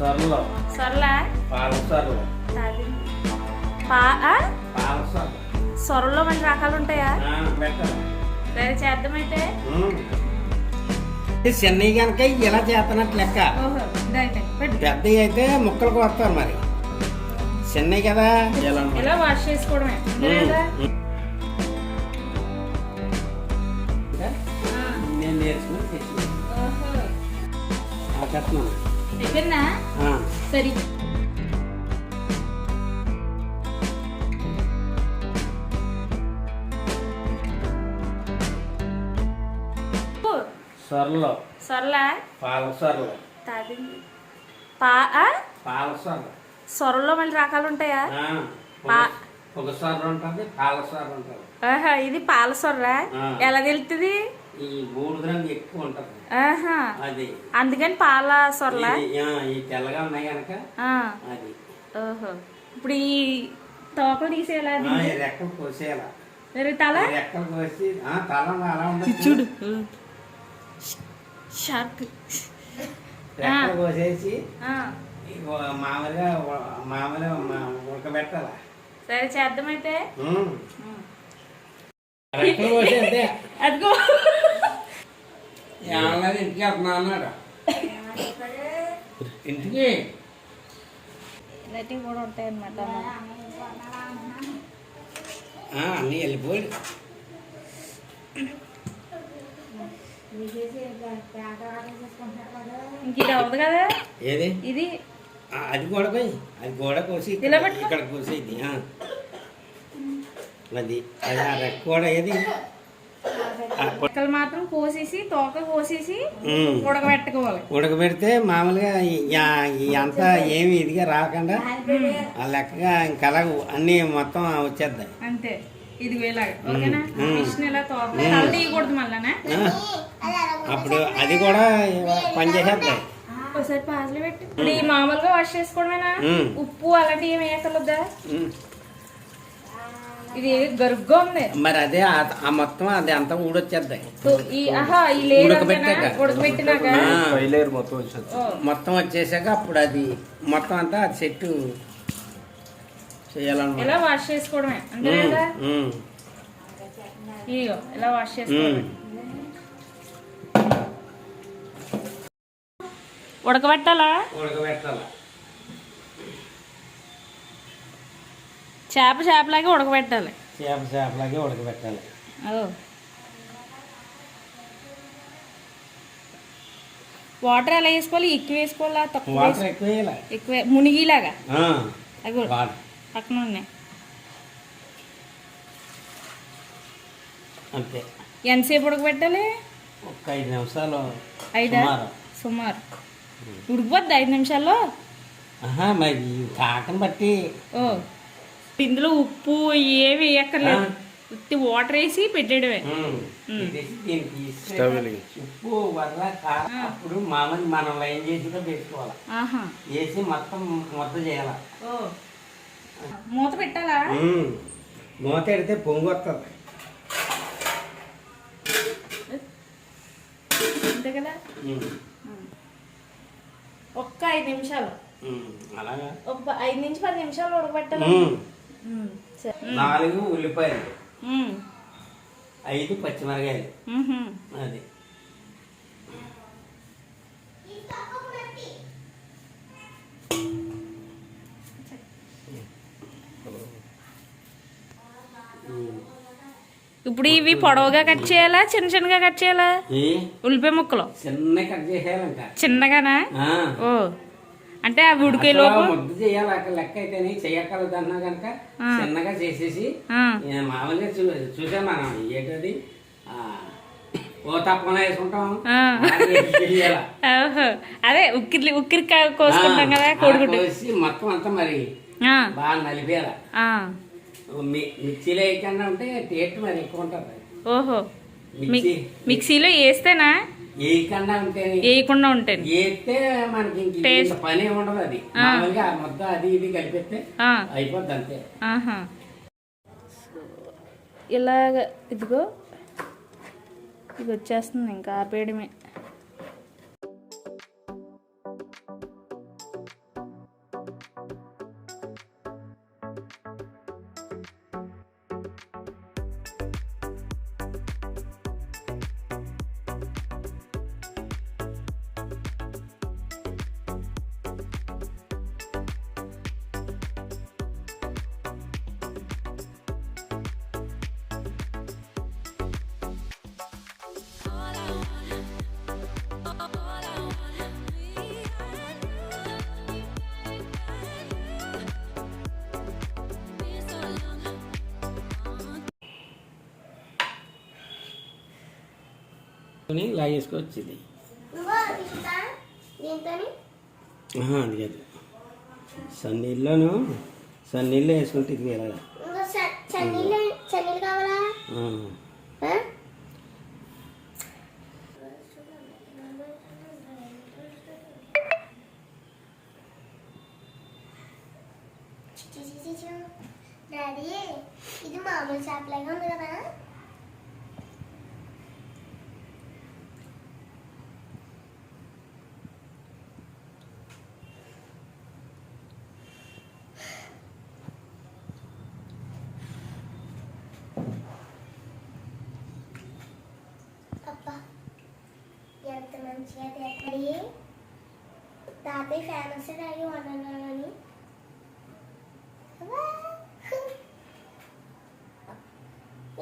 సొరలో. సొరలా. పాల సొరలు. అది. పా ఆ? పాల సొరలు. సొరలో మంచి రకాలు ఉంటాయా? సరే చేద్దామైతే. చెన్నై కనుక ఇలా చేస్తున్నట్టు లెక్క. పెద్దవి అయితే ముక్కలకు వస్తారు మరి. చెన్నై కదా ఇలా వాష్ చేసుకోవడమే. నేను నేర్చుకుని ఆ, సరే. సొరలో. సొరలా. పాల సొరలు. పా? పాల సొరలు. సొరలో మళ్ళీ రకాలు ఉంటాయా? ఆ, పా- ఒక- ఒక సొర ఉంటుంది పాల సొర ఉంటుంది. ఆహా ఇది పాల సొర్రా. ఎలా తెలుస్తుంది ఈ బూడిద రంగు ఎక్కువ ఉంటుంది. ఆహా. అది. అందుకని పాల సొరలా? తెల్లగా ఉన్నాయి కనుక ఓహో. ఇప్పుడు ఈ తోకలు తీసేయాలా ఈ రెక్కలు కోసేయాల? తల రెక్కలు కోసి ఆ, తల అలా ఉండదు చూడు. షార్క్. రెక్కలు కోసేసి మామూలుగా మామూలుగా మా- ఉడకబెట్టాల? సరే చేద్దామైతే అదిగో. ఏమన్నది ఇంటికి వెళ్తున్నా అన్నాడు. ఇంటికి? ఇలాంటివి కూడా ఉంటాయి అనమాట ఆ, అన్నీ వెళ్ళిపోయి ఇంక ఇది అవ్వదు కదా? ఏది? ఇది? అది కూడా పోయి అది కూడా కోసి. ఇక్కడ కోసేది. అది అది ఆ రెక్క కూడా ఏది? రెక్కలు మాత్రం కోసేసి తోక కోసేసి. ఉడకబెట్టుకోవాలి. ఉడకబెడితే మామూలుగా అంతా ఏమి ఇదిగా రాకుండా ఆ లెక్కగా ఇంకా అలా అన్నీ మొత్తం వచ్చేద్దాయి. అంతే. ఇది ఓకేనా. ఫిష్ని ఇలా తోక తల తీయకూడదు మళ్ళానే? అప్పుడు అది కూడా పనిచేసేద్దాయి ఒకసారి పాజలు పెట్టి. ఇప్పుడు ఈ మామూలుగా వాష్ చేసుకోవడమేనా. ఉప్పు అలాంటివి ఏమి వేయకలొద్దా. ఇది గరుగ్గా ఉంది మరి అదే ఆ- మొత్తం అది అంతా ఊడొచ్చేద్దాయి ఉడకబెట్టాక. మొత్తం వచ్చేసాక అప్పుడు అది మొత్తం అంతా అది సెట్ చేయాలన్నమాట. ఇలా వాష్ చేసుకోవడమే? అంతే కదా? ఇలా వాష్ చేసుకోవడమే. ఉడకబెట్టాలా? ఉడకబెట్టాలి? చేప చేపలాగే ఉడకబెట్టాలి. చేప చేపలాగే ఉడకబెట్టాలి. వాటర్ ఎలా వేసుకోవాలి? ఎక్కువ వేసుకోవాలా? తక్కువ వాటర్ ఎక్కువ వేయాలి? ఎక్కువ మునిగిలాగా? అవి పక్కన ఉన్నాయి. అంతే. ఎంతసేపు ఉడకబెట్టాలి? ఒక ఐదు నిమిషాలు ఐదా? సుమారు. ఉడికిపోద్ది ఐదు నిమిషాల్లో? మరి కాకని బట్టి ఓ. ఇందులో ఉప్పు ఏవి వేయక్కర్లేదు. ఉత్తి వాటర్ వేసి వెలిగించు. ఉప్పు వల్ల అప్పుడు మామూలు మనం లైన్ చేసి ఆహా. వేసి మొత్తం మొత్తం చేయాలి. ఓ. మూత పెట్టాలా? మూత పెడితే పొంగు వస్తుంది అంతే కదా? ఉమ్, ఒక్క ఐదు నిమిషాలు. అలాగా. ఒక ఐదు నుంచి పది నిమిషాలు ఉడకబెట్టాలి. నాలుగు ఉల్లిపాయలు. ఐదు పచ్చిమిరకాయలు. అది. ఇప్పుడు ఇవి పొడవుగా కట్ చేయాలా చిన్న చిన్నగా కట్ చేయాలా? ఉల్లిపాయ ముక్కలు. చిన్న కట్ చేసేయాలంట. చిన్నగానా. ఓ. అంటే అవి ఉడికే లోపు ముద్ద చేయాలి అక్కడ లెక్క అయితేనే చెయ్యగలదు అన్నా కనుక చిన్నగా చేసేసి మామూలుగా చూ చూసాం మనం ఏంటది? ఓ తప్పన వేసుకుంటాం. అదే ఉక్కిరి ఉక్కిరి కోసుకుంటాం కదా కోడిగుడ్డు. కోసి మొత్తం అంతా మరి బాగా నలిపేయాల. మిక్సీలో వేయకుండా ఉంటే టేస్ట్ మరి ఎక్కువ ఉంటుంది. ఓహో. మిక్సీ. మిక్- మిక్సీలో వేస్తేనా? వేయకుండా ఉంటే వేయకుండా ఉంటాను. వేస్తే మనకి ఇంక ఇంత పని ఉండదు అది. మామూలుగా ముద్ద అది ఇది కలిపితే అయిపోద్ది అంతే. ఆహా. ఇలాగ ఇదిగో ఇది వచ్చేస్తుంది ఇంకా ఆపేయడమే దీంతోని ఆహా, అది కాదు. సన్నీళ్ళను సన్నీళ్ళు వేసుకుంటే ఇది వేరే. డాడీ ఇది మామూలు చేపలాగా ఉంది కదా అబ్బా ఎంత మంచిగా ఎక్కడి తాతయ్య ఫేమస్ డాడీ వండనాలని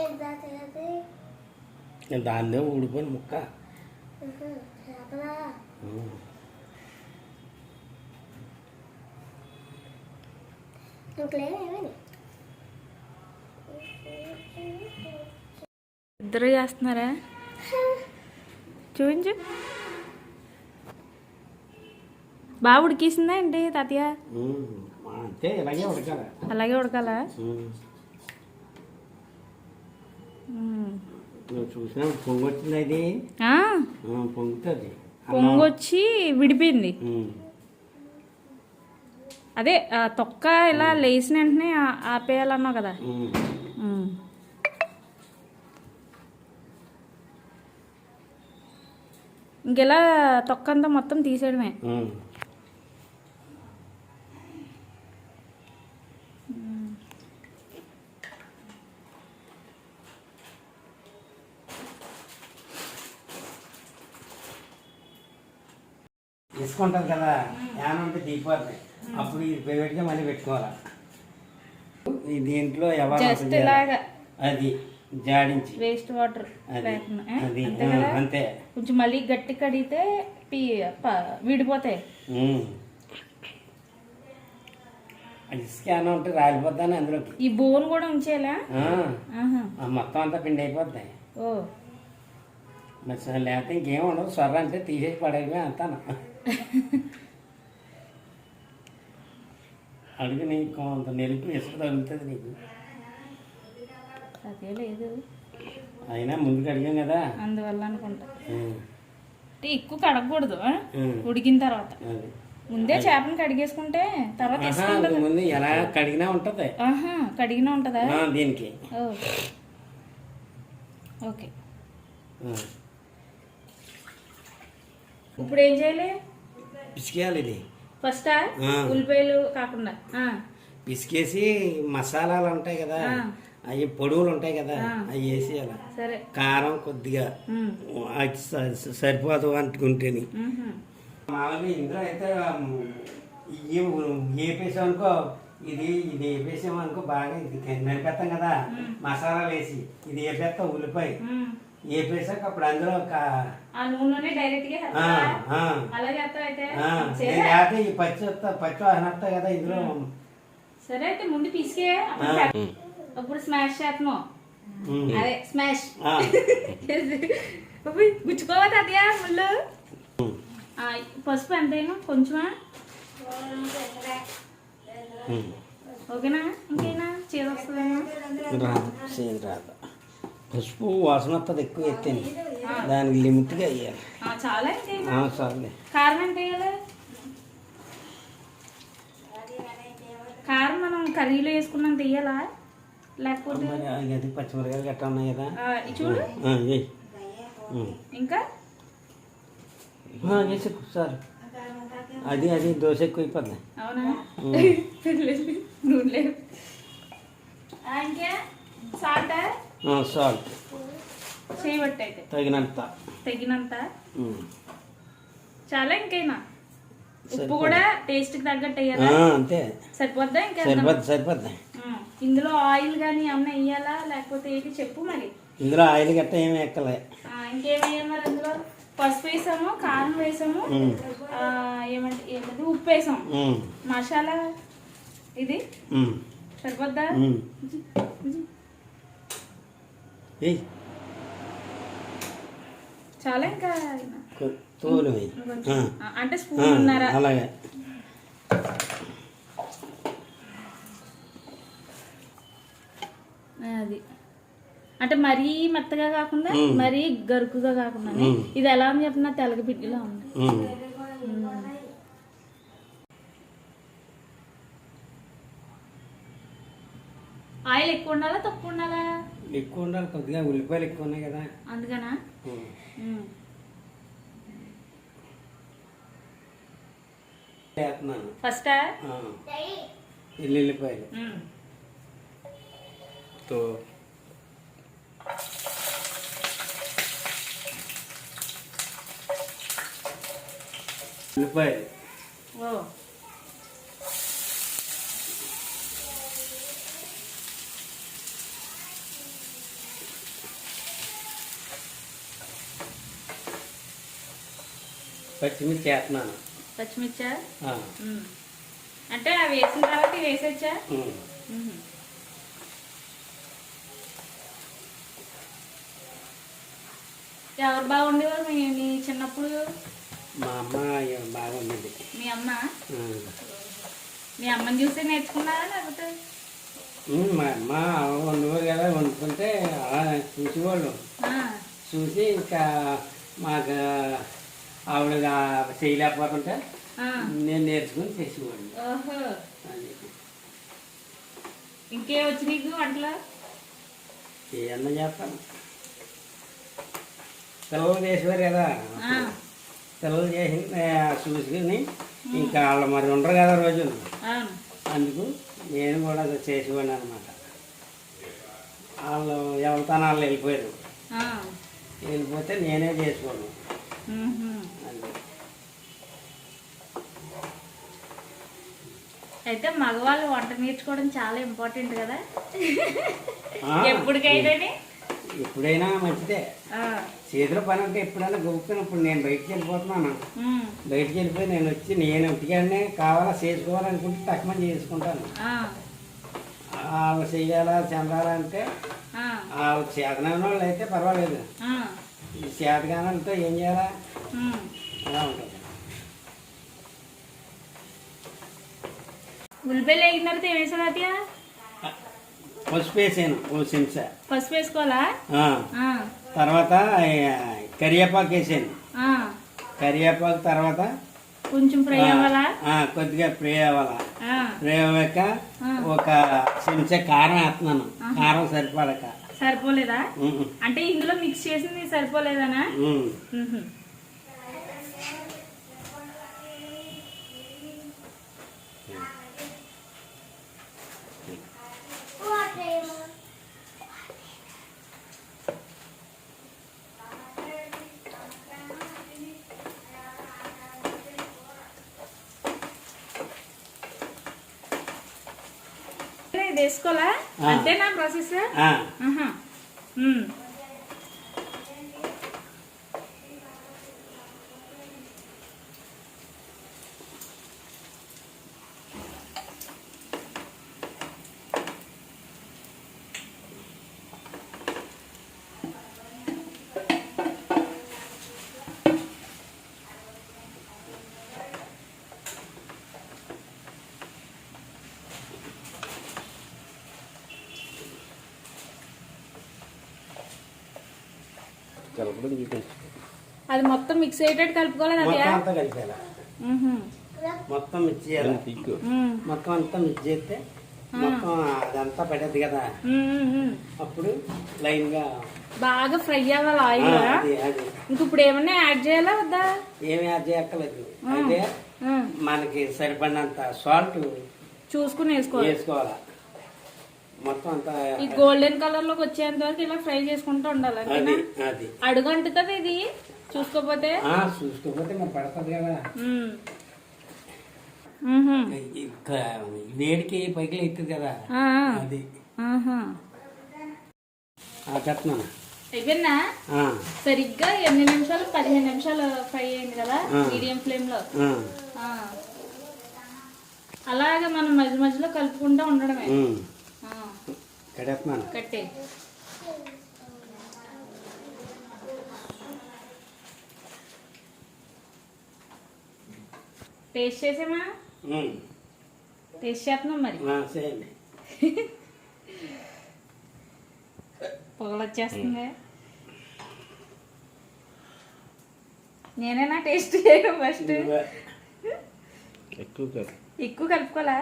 ఏం తాతయ్య అది దాన్నే ఊడిపోయిన ముక్క ఇద్దరు చేస్తున్నారా చూపించు బాగా ఉడికేసిందా ఏంటి తాతయ్య? ఉమ్. అంతే ఇలాగే ఉడకాలి. అలాగే ఉడకాలా? ఉమ్. ఉమ్. నువ్వు చూసినా పొంగొచ్చింది అది ఆ, ఆ, పొంగుతుంది. పొంగొచ్చి విడిపోయింది. అదే తొక్క ఇలా లేచిన వెంటనే ఆపేయాలన్నావు కదా. ఇంకెలా తొక్క అంతా మొత్తం తీసేయడమే? ఉమ్. తీసుకుంటుంది కదా యానం ఉంటే దిగిపోతుంది అప్పుడు ఇది ప్రైవేట్గా మళ్ళీ పెట్టుకోవాలి? దీంట్లో ఎవరు జస్ట్ ఇలాగా. అది జాడించి. వేస్ట్ వాటర్ అది అంతే కొంచెం మళ్ళీ గట్టి కడిగితే పీ విడిపోతాయి. అది స్కాన్ ఉంటే రాలిపోతాను అందులోకి. ఈ బోన్ కూడా ఉంచేలా? మొత్తం అంతా పిండి అయిపోతాయి ఓ. మరి లేకపోతే ఇంకేం ఉండదు. సొర్ర అంటే తీసేసి పడేవి అంతాను అడుగు నీకు కొంత నెలుపు ఇసుక తగులుతుంది నీకు. అదే లేదు. అయినా ముందుకు అడిగాం కదా. అందువల్ల అనుకుంటా. అంటే ఎక్కువ కడగకూడదు ఉడికిన తర్వాత. ముందే చేపని కడిగేసుకుంటే తర్వాత ముందు ఎలా కడిగినా ఉంటుంది. ఆహా కడిగినా ఉంటుందా? దీనికి. ఓకే. ఇప్పుడు ఏం చేయాలి? పిసికేయాలి ఇది ఫస్ట్. ఉల్లిపాయలు కాకుండా ఆ, పిసికేసి మసాలాలు ఉంటాయి కదా. అవి పొడుగులు ఉంటాయి కదా ఆ. అవి వేసేయాలి సరే కారం కొద్దిగా అది సరిపోదు అంటుకుంటేని ఉహు. మామూలుగా ఇందులో అయితే ఇవి వేపేసాం అనుకో ఇది ఇది వేపేసాం అనుకో బాగా ఇది నడిపేస్తాం కదా మసాలా వేసి ఇది వేపేస్తాం ఉల్లిపాయ. వేపేసాక అప్పుడు అందులో ఒక ఆ నూనెలోనే డైరెక్ట్గా ఆ, వేస్తావా? ఆ, అలా చేస్తావు అయితే? ఆ, లేకపోతే ఈ పచ్చి వస్తా- పచ్చి వాసన వస్తాయి కదా ఇందులో. సరే అయితే ముందు పిసికే. అప్పుడు స్మాష్ చేస్తున్నావు. ఉమ్. అదే స్మాష్ ఆ, గుచ్చుకోవద్దు అదే ముళ్ళు. ఆ, పసుపు ఎంతైనా? కొంచెమా? ఉమ్. ఓకేనా? ఇంకేనా? చీర వస్తుందేమో? రాదు సేమ్ రాదు పసుపు వాసన వస్తుంది ఎక్కువ ఎత్తాను. దానికి లిమిట్గా వేయాలి చాలా కారం ఎంత వేయాలి కారం మనం కర్రీలో వేసుకున్నంత వేయాలా లేకపోతే అది పచ్చిమిరకాయలు గట్రా ఉన్నాయి కదా. చూడు. ఇంకా? వేసి సార్ అది అది దోశ ఎక్కువ అయిపోద్ది అవునా. నూనె సాల్ట్? సాల్ట్ చేయబట్టి అయితే తగినంత. తగినంత. చాలా ఇంకైనా? ఉప్పు. కూడా టేస్ట్కి తగ్గట్టు వేయాలా? అంతే. సరిపోద్దా ఇంకా సరిపోద్ది సరిపోద్ది. ఇందులో ఆయిల్ కానీ ఏమన్నా వేయాలా? లేకపోతే ఏంటి చెప్పు మరి. ఇందులో ఆయిల్ గట్ట ఏమి ఎక్కలే ఆ, ఇంకేం వేయాలి మరి అందులో పసుపు వేసాము కారం వేసాము ఏమంటే ఏంటది ఉప్పు వేసాం ఉమ్. మసాలా ఇది. సరిపోద్దా. ఏయ్. చాలా ఇంకా తోలు అంటే స్పూన్ ఉన్నారా? అలాగే. అది. అంటే మరీ మెత్తగా కాకుండా. మరీ గరుకుగా కాకుండా. ఇది ఎలా ఉంది చెప్పిన? తెలగ పిడ్డిలా ఉంది. ఆయిల్ ఎక్కువ ఉండాలా తక్కువ ఉండాలా? ఎక్కువ ఉండాలి కొద్దిగా ఉల్లిపాయలు ఎక్కువ ఉన్నాయి కదా అందుకనా ఉమ్. మ్మ్. వేస్తున్నాను ఫస్టా ఆ. ఎల్లుల్లిపాయలు మ్మ్. తో ఉల్లిపాయలు ఓ పచ్చిమిర్చి? వేస్తున్నాను పచ్చిమిర్చా. అంటే అవి వేసిన తర్వాత వేసేచ్చా. ఎవరు బాగుండేవారు మీ చిన్నప్పుడు? మా అమ్మ బాగుంది మీ అమ్మ? మీ అమ్మని చూసి నేర్చుకున్నారా లేకపోతే? మా అమ్మ వండుకోరు కదా వండుకుంటే అలా చూసేవాళ్ళు. చూసి ఇంకా మాకు ఆవిడ చేయలేకపోతుంటే. నేను నేర్చుకుని చేసేవాడిని. ఇంకే వచ్చి నీకు వంటలు? ఏమన్నా చేస్తాను. పిల్లలు చేసేవారు కదా. పిల్లలు చేసి చూసుకుని ఇంకా వాళ్ళు మరి ఉండరు కదా రోజు. అందుకు నేను కూడా అది చేసేవాడిని అనమాట వాళ్ళు ఎవరితోనే వాళ్ళు వెళ్ళిపోయారు. వెళ్ళిపోతే నేనే చేసుకోను అయితే మగవాళ్ళు వంట నేర్చుకోవడం చాలా ఇంపార్టెంట్ కదా? ఆ, ఎప్పటికైతేనే ఎప్పుడైనా మంచిదే. చేతిలో పని అంటే ఎప్పుడైనా గొప్పనప్పుడు నేను బయటికి వెళ్ళిపోతున్నాను. బయటికి వెళ్ళిపోయి నేను వచ్చి నేను ఇంటికాడనే కావాలా చేసుకోవాలనుకుంటే తక్కువ చేసుకుంటాను. వాళ్ళు చెయ్యాలా చెందాలా అంటే ఆ, వాళ్ళు చేతనైన వాళ్ళు అయితే పర్వాలేదు ఈ చేతగానంతో ఏం చేయాలా. అలా ఉంటుంది. ఉల్లిపాయలు వేగిన తర్వాత ఏం వేసాడు పసుపు వేసాను ఓ చెంచా. పసుపు వేసుకోవాలా? ఆ, ఆ, తర్వాత కరివేపాకు వేసాను. ఆ. కరివేపాకు తర్వాత కొంచెం ఫ్రై అవ్వాలా? ఆ, కొద్దిగా ఫ్రై అవ్వాలా. ఆ, ఫ్రై అవ్వాక ఒక చెంచా కారం వేస్తున్నాను. కారం సరిపడక. సరిపోలేదా? అంటే ఇందులో మిక్స్ చేసింది సరిపోలేదనా ఉమ్. మ్మ్హ్మ్. వాటర్ ఏమో ఇది వేసుకోవాలా ఆ. అంతేనా ప్రాసెస్ కలపడం. అది మొత్తం మిక్స్ అయ్యేటట్టు కలుపుకోవాలి అంతా కలిపేయాలి? మొత్తం మిక్స్ చేయాలి? మొత్తం అంతా మిక్స్ చేస్తే మొత్తం అదంతా పడేది కదా? అప్పుడు లైన్గా బాగా ఫ్రై అవ్వాలి ఆ, ఆయిల్ ఇంక ఇప్పుడు ఏమన్నా యాడ్ చేయాలా వద్దా? ఏమి యాడ్ చేయక్కర్లేదు. అయితే. మనకి సరిపడినంత సాల్ట్ చూసుకుని వేసుకోవాలి. వేసుకోవాలి? మొత్తం అంతా ఈ గోల్డెన్ కలర్లోకి వచ్చేంత వరకు ఇలా ఫ్రై చేసుకుంటూ ఉండాలి అది అంతేనా అది. అడుగు అంటుతుంది ఇది? చూసుకోపోతే? ఆ, చూసుకోకపోతే మరి పడుతుంది కదా. వేడికి పైకి ఎత్తుంది కదా. అది. చెప్తున్నాను. ఆ, సరిగ్గా ఎన్ని నిమిషాలు పదిహేను నిమిషాలు ఫ్రై అయింది కదా. మీడియం ఫ్లేమ్లో. అలాగే మనం మధ్య మధ్యలో కలుపుకుంటూ ఉండడమే. కట్టే. చేస్తున్నాం మరి? పొగలు వచ్చేస్తుంది నేనేనా టేస్ట్ చేయడం ఫస్ట్. ఎక్కువ ఎక్కువ కలుపుకోలే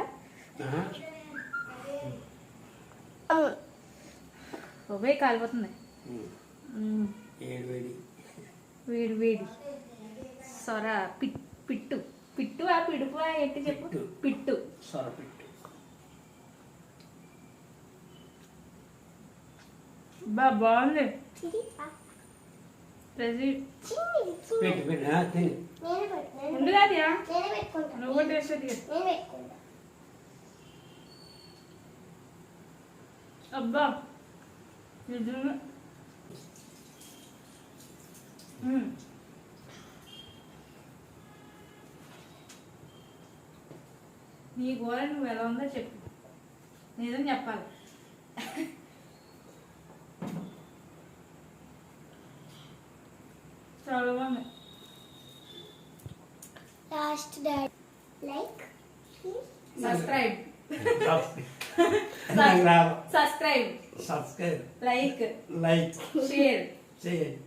ఓబే కాలిపోతుంది. వేడి. వేడి సొర పిట్ పిట్టు. పిట్టు ఆ పిడుపు ఆ ఏంటి చెప్పు? పిట్టు. పిట్టు. సొరపెట్టు బా బాగుంది. ఇది ఆ, ప్రతి చిన్నది చిన్నది పెట్టు పెట్టు ఆ, తిని నేనే పెట్టు నేనే ఉంది కాదా నేనే పెట్టుకుంటా నువ్వు కూడా టేస్ట్ చేయి. నేను పెట్టుకుంటా అబ్బా! నిజంగా. నీ కూర నువ్వు ఎలా ఉందో చెప్పు. నిజం చెప్పాలి. చాలా బాగుంది. Last dad like subscribe subscribe subscribe like like share చేయండి